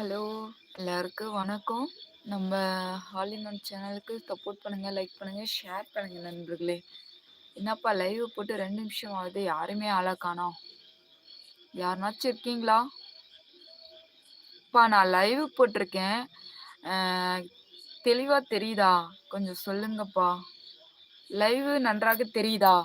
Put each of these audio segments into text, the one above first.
Hello எல்லாருக்கும் வணக்கம். நம்ம ஹாலிமன் சேனலுக்கு சப்போர்ட் பண்ணுங்கள் லைக் பண்ணுங்கள் ஷேர் பண்ணுங்கள் நண்பர்களே. என்னப்பா லைவ் போட்டு ரெண்டு நிமிஷம் ஆகுது யாருமே ஆளா காணோம். யாருனாச்சும் இருக்கீங்களா? பா நான் லைவ் போட்டிருக்கேன். தெளிவாக தெரியுதா? கொஞ்சம் சொல்லுங்கப்பா. லைவ் நன்றாக தெரியுதா?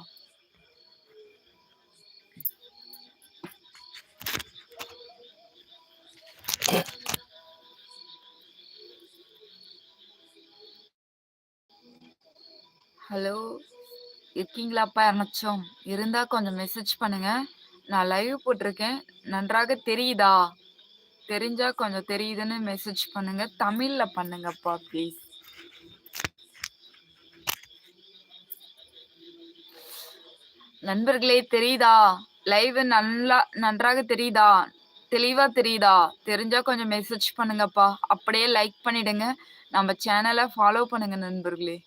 ஹலோ இருக்கீங்களாப்பா யாருனாச்சும்? இருந்தா கொஞ்சம் மெசேஜ் பண்ணுங்க. நான் லைவ் போட்டிருக்கேன். நன்றாக தெரியுதா? தெரிஞ்சா கொஞ்சம் தெரியுதுன்னு மெசேஜ் பண்ணுங்க. தமிழ்ல பண்ணுங்கப்பா ப்ளீஸ் நண்பர்களே தெரியுதா? லைவ் நல்லா நன்றாக தெரியுதா? தெளிவா தெரியுதா? தெரிஞ்சா கொஞ்சம் மெசேஜ் பண்ணுங்கப்பா. அப்படியே லைக் பண்ணிடுங்க. நம்ம சேனலை ஃபாலோ பண்ணுங்க நண்பர்களே.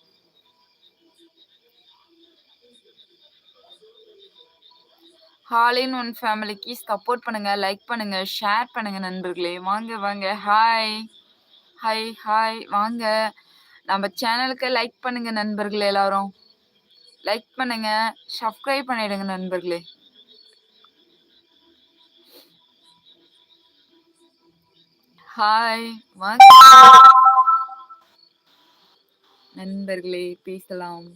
ஹாலின் ஒன் ஃபேமிலிக்கு சப்போர்ட் பண்ணுங்க லைக் பண்ணுங்க ஷேர் பண்ணுங்க நண்பர்களே. வாங்க வாங்க. ஹாய் ஹாய் ஹாய் வாங்க. நம்ம சேனலுக்கு லைக் பண்ணுங்க நண்பர்களே எல்லாரும். லைக் பண்ணுங்க சப்ஸ்கிரைப் பண்ணிடுங்க நண்பர்களே. ஹாய் வாங்க. நண்பர்களே பேசலாம்.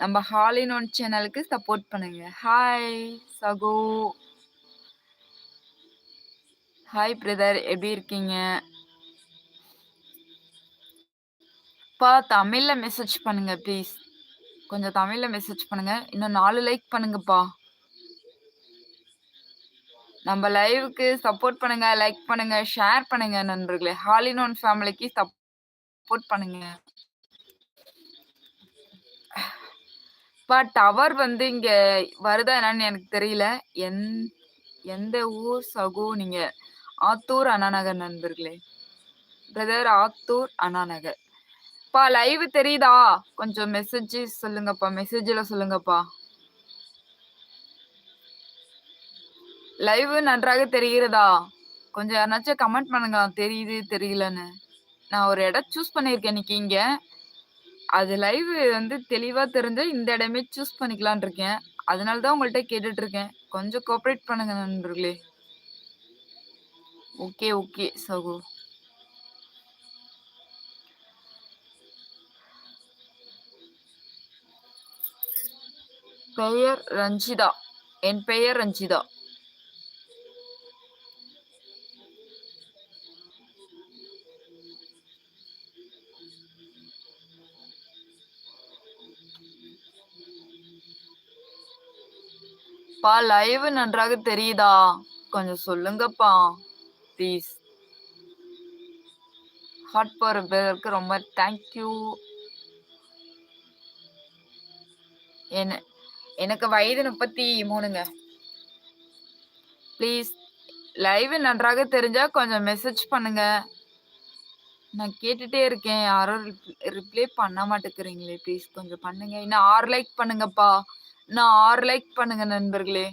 நம்ம ஹாலின் ஒன் சேனலுக்கு சப்போர்ட் பண்ணுங்க. ஹாய் சகோ. ஹாய் பிரதர் எப்படி இருக்கீங்க? பா தமிழ்ல மெசேஜ் பண்ணுங்க ப்ளீஸ் கொஞ்சம் தமிழ்ல மெசேஜ் பண்ணுங்க. இன்னும் நாலு லைக் பண்ணுங்கப்பா. நம்ம லைவுக்கு சப்போர்ட் பண்ணுங்க லைக் பண்ணுங்க ஷேர் பண்ணுங்க நண்பர்களே. ஹாலின் ஒன் ஃபேமிலிக்கு சப்போர்ட் பண்ணுங்க. பட் டவர் வந்து இங்க வருதா என்னன்னு எனக்கு தெரியல. என் எந்த ஊர் சகோ நீங்க? ஆத்தூர் அண்ணாநகர் நண்பர்களே. பிரதர் ஆத்தூர் அண்ணாநகர். பா லைவ் தெரியுதா? கொஞ்சம் மெசேஜ் சொல்லுங்கப்பா. மெசேஜ்ல சொல்லுங்கப்பா. லைவ் நன்றாக தெரிகிறதா? கொஞ்சம் யாருனாச்சும் கமெண்ட் பண்ணுங்க. தெரியுது தெரியலன்னு. நான் ஒரு இடம் சூஸ் பண்ணியிருக்கேன் இன்னைக்கு இங்கே. அது லைவ் வந்து தெளிவா தெரிஞ்சா இந்த இடமே சூஸ் பண்ணிக்கலான் இருக்கேன். அதனால தான் உங்கள்கிட்ட கேட்டுட்டு இருக்கேன். கொஞ்சம் கோஆப்ரேட் பண்ணுங்க நண்பர்களே. ஓகே, ஓகே சகோ. பெயர் ரஞ்சிதா. என் பெயர் ரஞ்சிதா. பா லைவ் நன்றாக தெரியுதா? கொஞ்சம் சொல்லுங்கப்பா ப்ளீஸ் ஹாட் பவர் பேருக்கு ரொம்ப தேங்க்யூ என்ன எனக்கு வயது முப்பத்தி மூணுங்க. ப்ளீஸ் லைவ் நன்றாக தெரிஞ்சா கொஞ்சம் மெசேஜ் பண்ணுங்க. நான் கேட்டுட்டே இருக்கேன். யாரும் ரிப்ளை பண்ண மாட்டேங்கிறீங்களே ப்ளீஸ் கொஞ்சம் பண்ணுங்க. இன்னும் ஆறு லைக் பண்ணுங்கப்பா. நான் ஆறு லைக் பண்ணுங்க நண்பர்களே.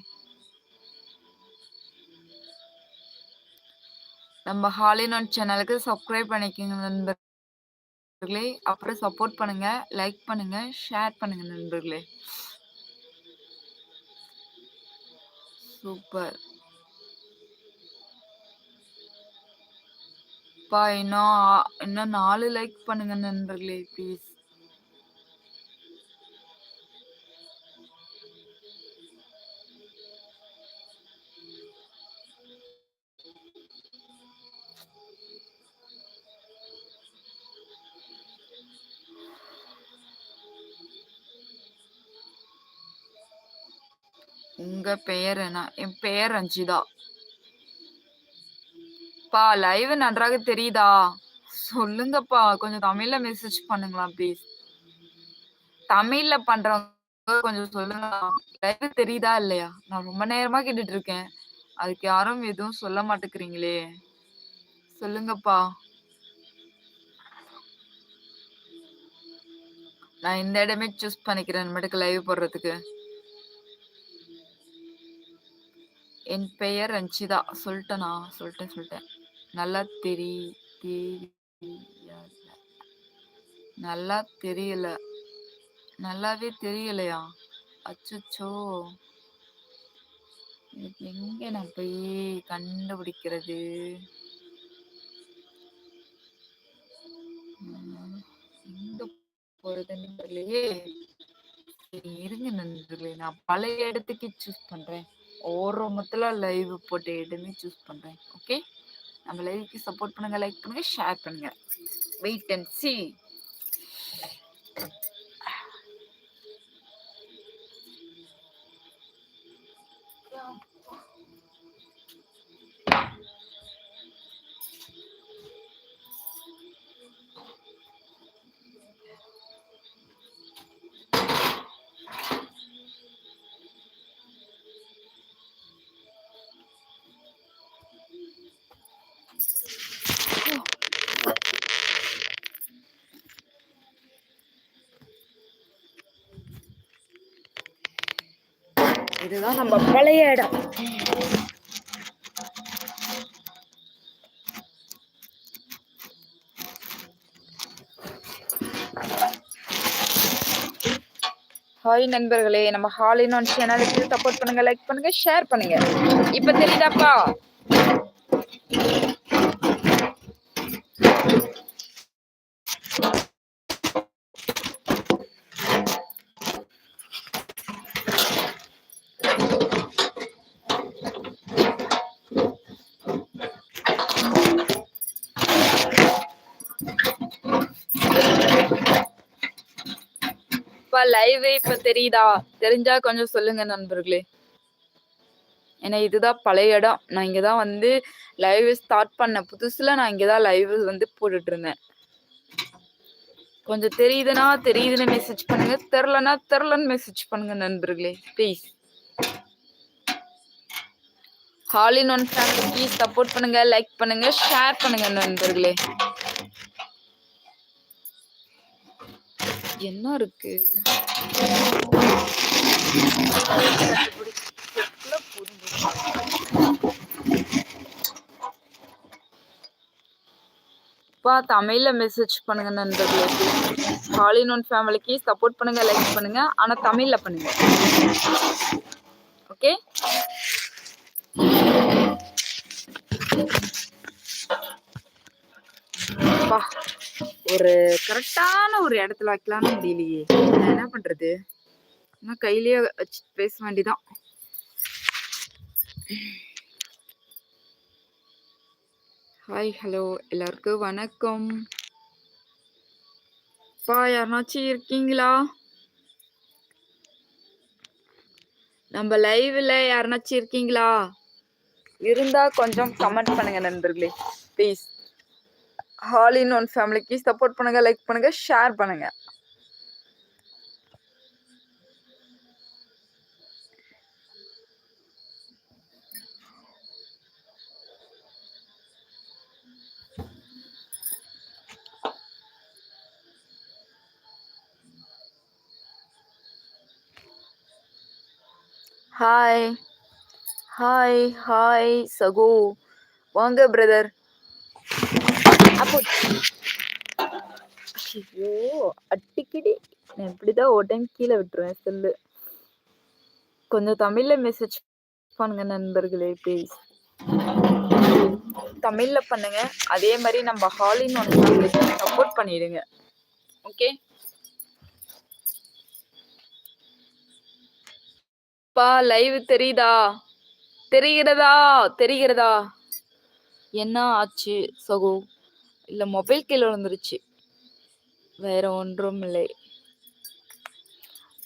நம்ம ஹாலின் சேனலுக்கு சப்ஸ்கிரைப் பண்ணிக்கோங்க நண்பர்களே. அப்புறம் சப்போர்ட் பண்ணுங்க லைக் பண்ணுங்க ஷேர் பண்ணுங்க நண்பர்களே. சூப்பர் பா இன்னும் இன்னும் நாலு லைக் பண்ணுங்க நண்பர்களே ப்ளீஸ் உங்க பெயர் என்ன? என் பெயர் ரஞ்சிதா. பா லைவ் நன்றாக தெரியுதா? சொல்லுங்கப்பா கொஞ்சம் தமிழ்ல மெசேஜ் பண்ணுங்களா ப்ளீஸ் தமிழ்ல பண்றவங்க கொஞ்சம் சொல்லுங்க லைவ் தெரியுதா இல்லையா? நான் ரொம்ப நேரமா கேட்டுட்டு இருக்கேன் அதுக்கு யாரும் எதுவும் சொல்ல மாட்டேங்கிறீங்களே. சொல்லுங்கப்பா. நான் இந்த இடமே சூஸ் பண்ணிக்கிறேன் மட்டுக்கு லைவ் போடுறதுக்கு. என் பெயர் ரஞ்சிதா. சொல்லிட்டேனா? சொல்லிட்டேன் சொல்லிட்டேன். நல்லா தெரி நல்லா தெரியல. நல்லாவே தெரியலையா? அச்சோ எங்க நான் போய் கண்டுபிடிக்கிறது? எங்க போறதுன்னு தெரியலையே. இருங்க நண்பர்களே. நான் பழைய இடத்துக்கு சூஸ் பண்றேன். ஓரமத்தில் லைவ் போட்டு இடமே சூஸ் பண்ணுறேன் ஓகே நம்ம லைவ்க்கு சப்போர்ட் பண்ணுங்கள் லைக் பண்ணுங்கள் ஷேர் பண்ணுங்கள் வெயிட் அண்ட் சி இதுதான் நம்ம பழைய இடம். ஹாய் நண்பர்களே நம்ம ஹாலின் ஒன் சேனலுக்கு சப்போர்ட் பண்ணுங்க லைக் பண்ணுங்க ஷேர் பண்ணுங்க. இப்ப தெரியுதாப்பா? லைவ் இப்ப தெரியுதா? தெரிஞ்சா கொஞ்சம் சொல்லுங்க நண்பர்களே. ஏன்னா இதுதான் பழைய இடம். நான் இங்கதான் வந்து லைவ் ஸ்டார்ட் பண்ண புதுசுல நான் இங்கதான் லைவ் வந்து போட்டுட்டு இருந்தேன். கொஞ்சம் தெரியுதுன்னா தெரியுதுன்னு மெசேஜ் பண்ணுங்க. தெரிலனா தெரிலன்னு மெசேஜ் பண்ணுங்க நண்பர்களே ப்ளீஸ் ஹாலின் ஒன் ஃபேமிலிக்கு சப்போர்ட் பண்ணுங்க லைக் பண்ணுங்க ஷேர் பண்ணுங்க நண்பர்களே. என்ன இருக்கு? பா தமிழ்ல மெசேஜ் பண்ணுங்க நண்பர்களே. ஹாலின் ஃபேமிலிக்கு சப்போர்ட் பண்ணுங்க லைக் பண்ணுங்க. ஆனா தமிழ்ல பண்ணுங்க. ஓகே பா. ஒரு கரெக்டான ஒரு இடத்துல வைக்கலாம்னு முடியலையே என்ன பண்றது? நான் கையிலேயே வச்சு பேச வேண்டிதான். ஹாய் ஹலோ எல்லாருக்கும் வணக்கம். அப்பா யாருனாச்சும் இருக்கீங்களா? நம்ம லைவ்ல யாருனாச்சும் இருக்கீங்களா? இருந்தா கொஞ்சம் கமெண்ட் பண்ணுங்க நண்பர்களே. ப்ளீஸ் ஹால் இன் ஒன் ஃபேமிலிக்கு சப்போர்ட் பண்ணுங்க லைக் பண்ணுங்க ஷேர் பண்ணுங்க. ஹாய் ஹாய் ஹாய் சகோ வாங்க பிரதர் அப்போ ஐயோ அட்டிக்கிடி நான் இப்படிதான் ஒரு டைம் கீழே விட்டுருவேன் செல்லு கொஞ்சம் தமிழ்ல மெசேஜ் பண்ணுங்க நண்பர்களே ப்ளீஸ் தமிழ்ல பண்ணுங்க. அதே மாதிரி நம்ம ஹாலின் ஒன் சப்போர்ட் பண்ணிடுங்க. ஓகே பா லைவ் தெரியுதா? தெரிகிறதா? தெரிகிறதா? என்ன ஆச்சு சகோ? இல்ல மொபைல் கீழே விழுந்துருச்சு. வேற ஒன்றும் இல்லை.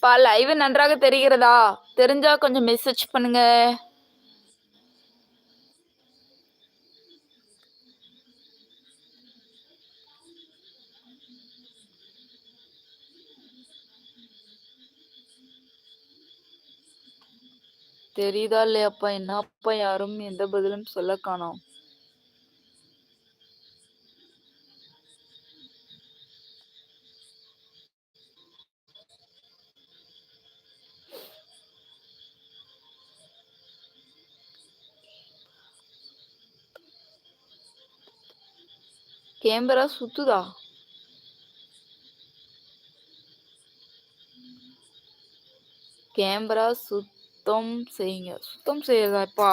பா லைவ் நன்றாக தெரிகிறதா? தெரிஞ்சா கொஞ்சம் மெசேஜ் பண்ணுங்க. தெரியுதா இல்லையாப்பா? என்னப்பா யாரும் எந்த பதிலும் சொல்ல காணோம். கேமரா சுத்துதா? கேமரா சுத்தம் செய்யுங்க. சுத்தம் செய்யதாப்பா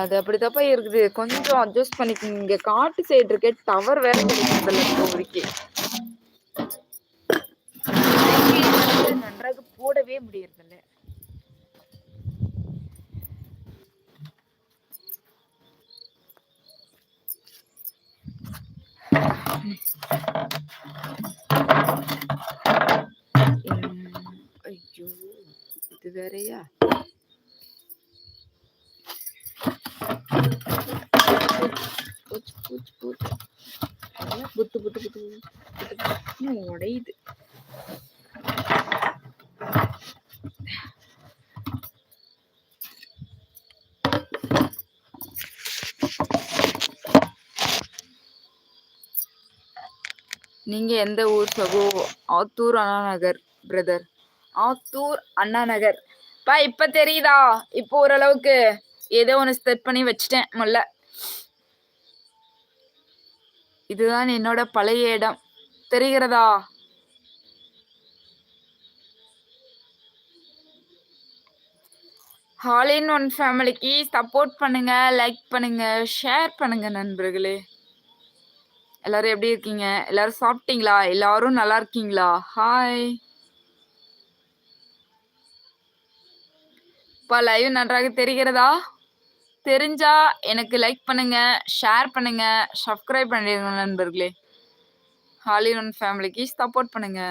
அது அப்படித்தாப்பா இருக்குது. கொஞ்சம் அட்ஜஸ்ட் பண்ணிக்கோங்க. இங்க காட்டு சைடு இருக்கே டவர் வேற கிடைக்கிறதுல இப்போதைக்கு நன்றாக போடவே முடியறது நீங்கள் எந்த ஊர் சகோ ஆத்தூர் அண்ணா நகர் பிரதர் ஆத்தூர் அண்ணா நகர் பா இப்போ தெரியுதா? இப்போ ஓரளவுக்கு ஏதோ ஒன்று ஸ்டெப் பண்ணி வச்சுட்டேன் முல்ல இதுதான் என்னோட பழைய இடம். தெரிகிறதா? ஹால் இன் ஒன் ஃபேமிலிக்கு சப்போர்ட் பண்ணுங்க லைக் பண்ணுங்க ஷேர் பண்ணுங்க நண்பர்களே. எல்லாரும் எப்படி இருக்கீங்க? எல்லாரும் சாப்பிட்டீங்களா? எல்லாரும் நல்லா இருக்கீங்களா? ஹாய் இப்போ லைவ் நன்றாக தெரிகிறதா? தெரிஞ்சா எனக்கு லைக் பண்ணுங்க ஷேர் பண்ணுங்க சப்ஸ்கிரைப் பண்ணிடுங்க நண்பர்களே. ஹாலிவுட் ஃபேமிலிக்கு சப்போர்ட் பண்ணுங்க.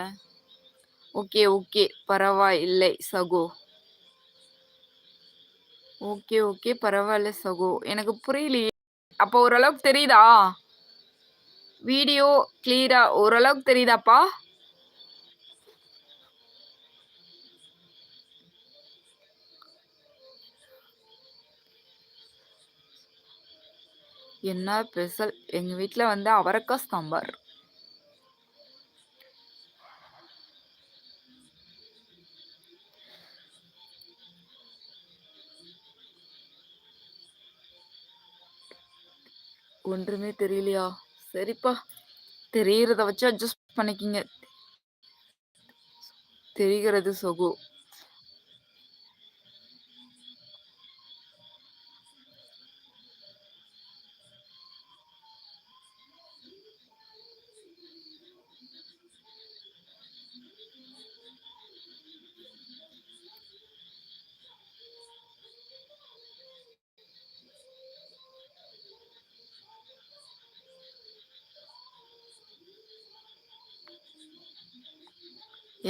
ஓகே ஓகே பரவாயில்லை சகோ. ஓகே ஓகே பரவாயில்ல சகோ. எனக்கு புரியலையே. அப்போ ஓரளவுக்கு தெரியுதா? வீடியோ கிளியரா ஓரளவுக்கு தெரியுதாப்பா? என்ன ஸ்பெஷல் எங்கள் வீட்டில் வந்து அவரைக்காய் சாம்பார். ஒன்றுமே தெரியலையா? சரிப்பா. தெரியறத வச்சு அட்ஜஸ்ட் பண்ணிக்கிங்க. தெரிகிறது சொகு.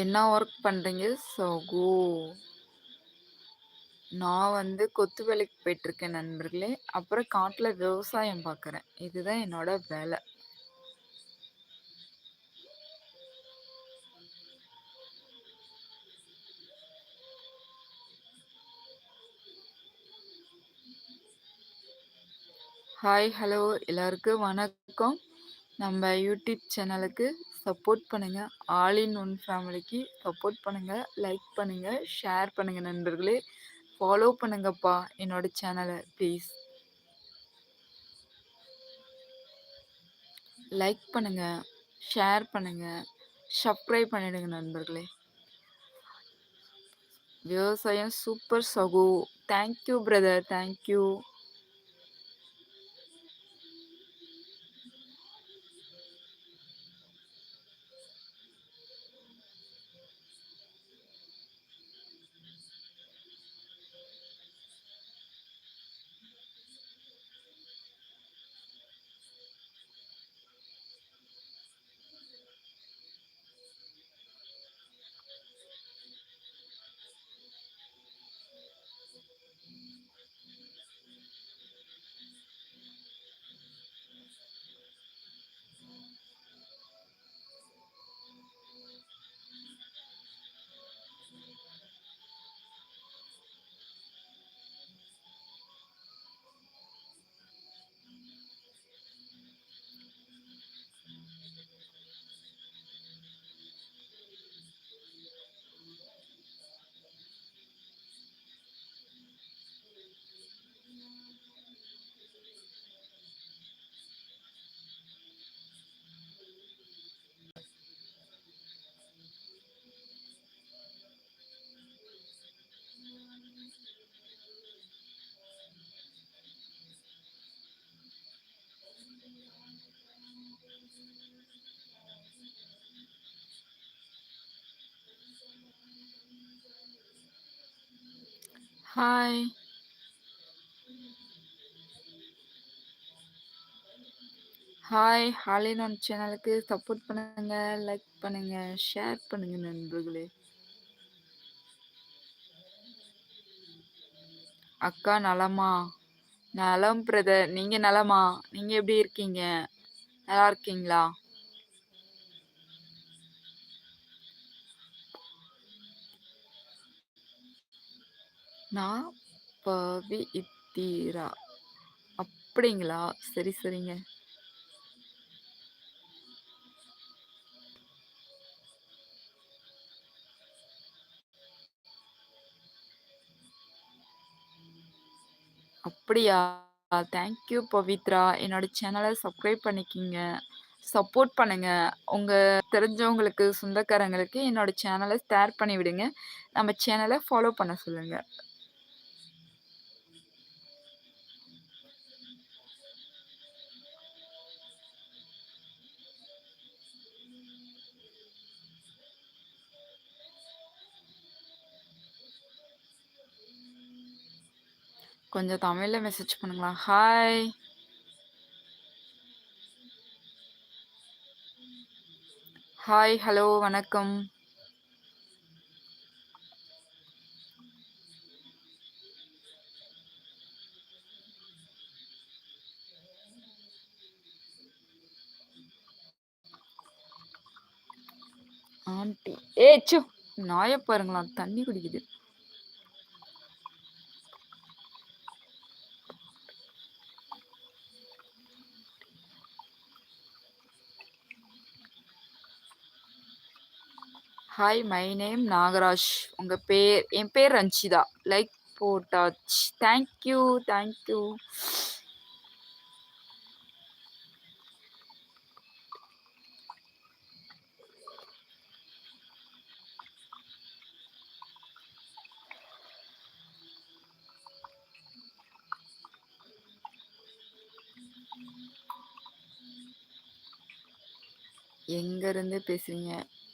என்ன ஒர்க் பண்ணுறீங்க சகோ நான் வந்து கொத்து வேலைக்கு போயிட்டுருக்கேன் நண்பர்களே. அப்புறம் காட்டில் விவசாயம் பார்க்குறேன். இதுதான் என்னோட வேலை. ஹாய், ஹலோ எல்லாருக்கும் வணக்கம். நம்ம யூடியூப் சேனலுக்கு சப்போர்ட் பண்ணுங்கள் ஆல் இன் ஒன் ஃபேமிலிக்கு சப்போர்ட் பண்ணுங்கள் லைக் பண்ணுங்கள் ஷேர் பண்ணுங்கள் நண்பர்களே. ஃபாலோ பண்ணுங்கப்பா என்னோட சேனலை ப்ளீஸ். லைக் பண்ணுங்கள் ஷேர் பண்ணுங்கள் சப்ஸ்கிரைப் பண்ணிடுங்க நண்பர்களே. விவசாயம் சூப்பர் சகோ. Thank you brother. Thank hi. Hi. All in one சேனலுக்கு சப்போர்ட் பண்ணுங்க, லைக் பண்ணுங்க, ஷேர் பண்ணுங்க நண்பர்களே. அக்கா நலமா? நலம் பிரதர். நீங்க நலமா? நீங்க எப்படி இருக்கீங்க? நல்லா இருக்கீங்களா? நான் இத்தீரா அப்படிங்களா? சரி, சரிங்க. அப்படியா? Thank you Pavithra. என்னோட சேனலை சப்ஸ்கிரைப் பண்ணிக்கிங்க சப்போர்ட் பண்ணுங்க. உங்க தெரிஞ்சவங்களுக்கு, சொந்தக்காரங்களுக்கு என்னோட சேனலை ஷேர் பண்ணி விடுங்க. நம்ம சேனலை ஃபாலோ பண்ண சொல்லுங்க. கொஞ்சம் தமிழ்ல மெசேஜ் பண்ணுங்களா? ஹாய். ஹாய், ஹலோ, வணக்கம். ஆண்டி. ஏ நாய பாருங்களா, தண்ணி குடிக்குது. Hi my name Nagaraj. உங்கள் பேர் என் பேர் ரஞ்சிதா. லைக் போட்டாச்சு. Thank you, thank you.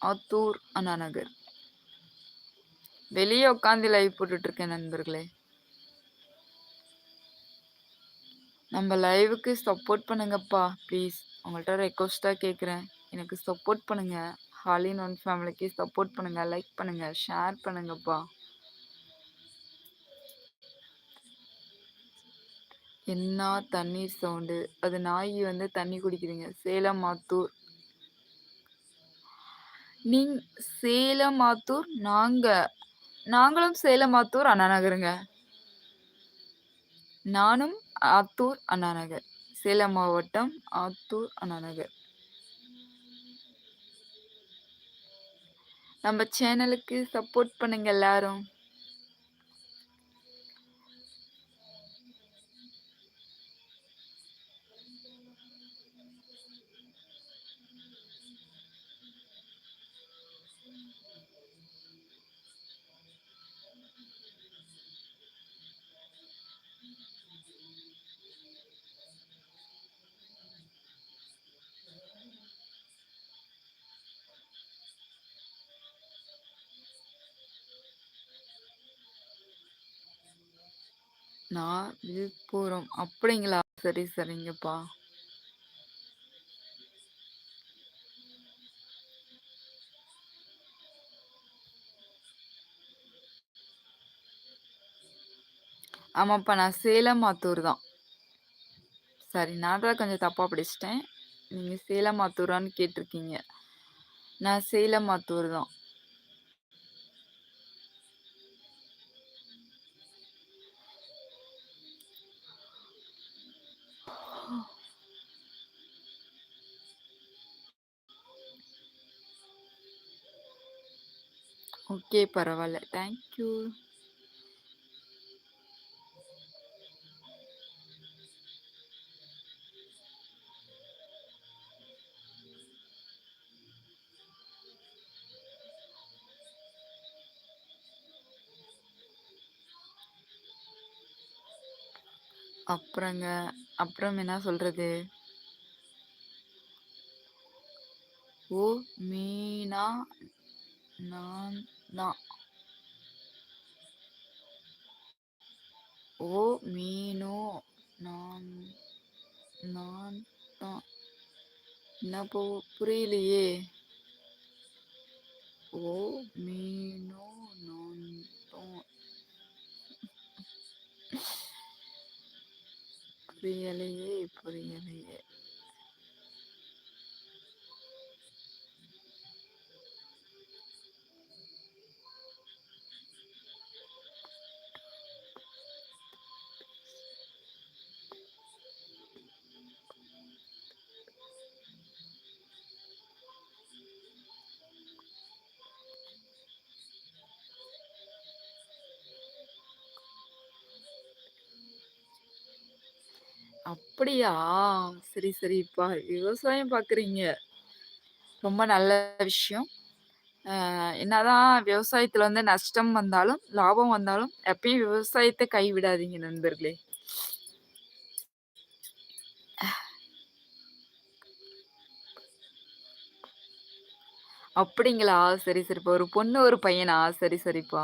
Attur Anna Nagar. வெளியே உட்காந்து லைவ் போட்டுட்டு இருக்கேன் நண்பர்களே. நம்ம லைவுக்கு சப்போர்ட் பண்ணுங்கப்பா ப்ளீஸ். உங்கள்கிட்ட ரெக்வெஸ்ட்டா கேட்குறேன். எனக்கு சப்போர்ட் பண்ணுங்க. ஹாலின் ஒன் ஃபேமிலிக்கு சப்போர்ட் பண்ணுங்க, லைக் பண்ணுங்க, ஷேர் பண்ணுங்கப்பா. என்ன தண்ணீர் சவுண்டு அது நாய் வந்து தண்ணி குடிக்குதுங்க சேலம் மாத்தூர் நீங் சேலம் மாத்தூர் நாங்க நாங்களும் சேலம் மாத்தூர் அண்ணா நகருங்க நானும் ஆத்தூர் அண்ணா நகர் சேலம் மாவட்டம் ஆத்தூர் அண்ணா நகர் நம்ம சேனலுக்கு சப்போர்ட் பண்ணுங்க எல்லாரும். நான் விழுப்புரம். அப்படிங்களா? சரி சரிங்கப்பா. ஆமாப்பா நான் சேலம் ஆத்தூர் தான். சரி நான் தான் கொஞ்சம் தப்பாக படிச்சிட்டேன். நீங்கள் சேலம் ஆத்தூரான்னு கேட்டிருக்கீங்க. நான் சேலம் ஆத்தூர் தான். ஓகே பரவாயில்ல. தேங்க்யூ அப்புறங்க அப்புறம் என்ன சொல்றது? ஓ மீனா நான் தான். ஓ மீனோ நான் நான் தான். என்ன போ புரியலையே. ஓ மீனோ நான் தான். புரியலையே புரியலையே. அப்படியா? சரி சரிப்பா விவசாயம் பார்க்குறீங்க ரொம்ப நல்ல விஷயம். என்னதான் விவசாயத்துல வந்து நஷ்டம் வந்தாலும் லாபம் வந்தாலும் எப்பயும் விவசாயத்தை கைவிடாதீங்க நண்பர்களே. அப்படிங்களா? சரி சரிப்பா ஒரு பொண்ணு ஒரு பையனா? சரி சரிப்பா.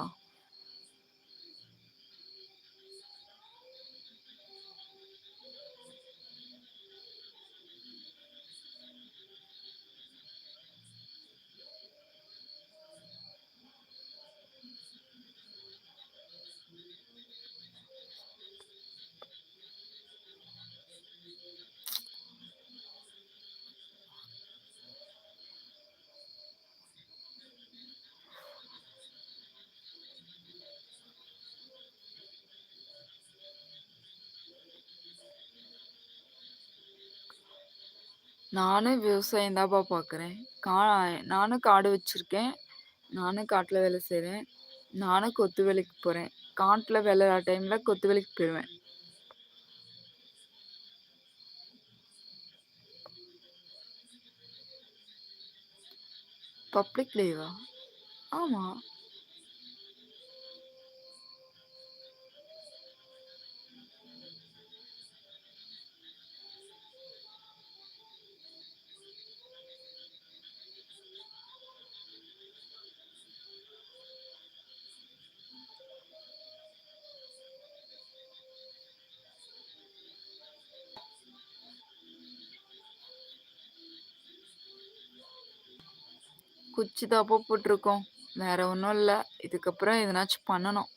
நானும் விவசாயம் தான்ப்பா பார்க்குறேன் கா நானும் காடு வச்சுருக்கேன். நானும் காட்டில் வேலை செய்கிறேன் நானும் கொத்து வேலைக்கு போகிறேன் காட்டில் வேலை டைமில் கொத்து வேலைக்கு போயிடுவேன் பப்ளிக் லீவா ஆமாம் குச்சி தான் போட்டிருக்கோம். வேற ஒன்றும் இல்லை. இதுக்கப்புறம் எதனாச்சும் பண்ணணும்.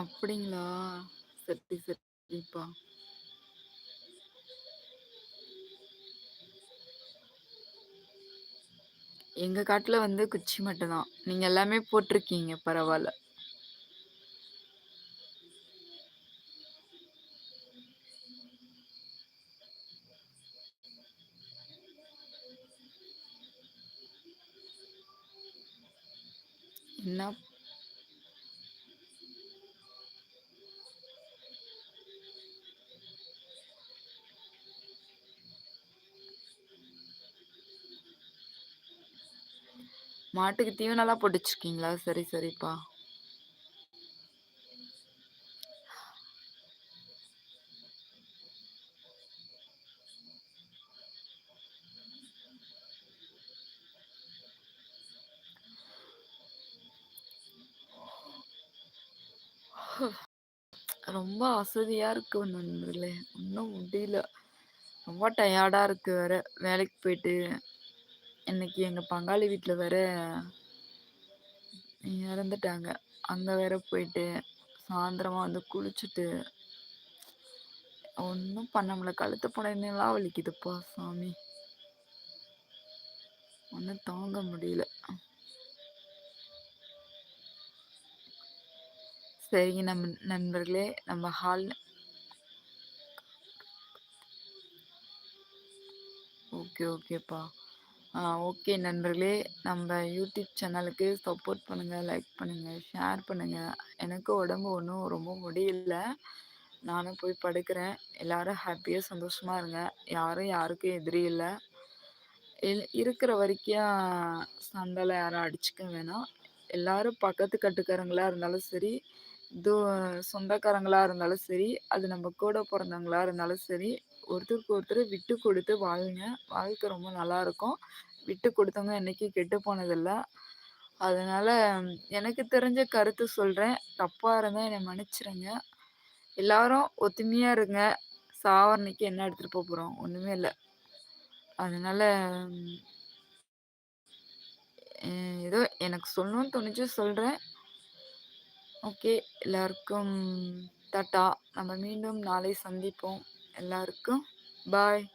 அப்படிங்களா? சரி, சரிப்பா. எங்க காட்டுல வந்து குச்சி மட்டும் தான். நீங்க எல்லாமே போட்டிருக்கீங்க பரவாயில்ல மாட்டுக்கு தீவனம்லாம் போட்டு வச்சிருக்கீங்களா? சரி, சரிப்பா. ரொம்ப அசதியா இருக்கு நண்பர்களே. ஒன்றும் முடியல. ரொம்ப டயர்டா இருக்கு வேற. வேலைக்கு போயிட்டு. இன்னைக்கு எங்கள் பங்காளி வீட்டில் வேற இறந்துட்டாங்க. அங்கே வேற போயிட்டு, சாயந்தரமாக வந்து குளிச்சுட்டு ஒன்றும் பண்ண முடியல. கழுத்து புடையலாம் வலிக்குதுப்பா சாமி. ஒன்றும் தாங்க முடியல. சரிங்க நம்ம நண்பர்களே. நம்ம ஹால் ஓகே, ஓகேப்பா. ஓகே நண்பர்களே. நம்ம யூடியூப் சேனலுக்கு சப்போர்ட் பண்ணுங்கள் லைக் பண்ணுங்கள் ஷேர் பண்ணுங்கள் எனக்கு உடம்பு ஒன்றும் ரொம்ப முடியல. நானும் போய் படுக்கிறேன். எல்லாரும் ஹாப்பியாக சந்தோஷமாக இருங்க. யாரும் யாருக்கும் எதிரி இல்லை இருக்கிற வரைக்கும் சண்டையில் யாரும் அடிச்சுக்க வேணாம். எல்லாரும் பக்கத்து கட்டுக்காரங்களாக இருந்தாலும் சரி, தூ சொந்தக்காரங்களாக இருந்தாலும் சரி, அது நம்ம கூட பிறந்தவங்களாக இருந்தாலும் சரி, ஒருத்தருக்கு ஒருத்தர் விட்டு கொடுத்து வாழுங்க. வாழ்க்கை ரொம்ப நல்லாருக்கும். விட்டு கொடுத்தவங்க என்னைக்கும் கெட்டு போனதில்லை அதனால எனக்கு தெரிஞ்ச கருத்து சொல்றேன். தப்பா இருந்தால் என்னை மன்னிச்சிருங்க எல்லாரும் ஒத்துமையா இருங்க. சாவரணைக்கு என்ன எடுத்துட்டு போக போறோம்? ஒண்ணுமே இல்லை அதனால ஏதோ எனக்கு சொல்லணும்னு தோணுச்சு சொல்றேன். ஓகே. எல்லாருக்கும் தட்டா நம்ம மீண்டும் நாளை சந்திப்போம். எல்லாருக்கும் பாய்.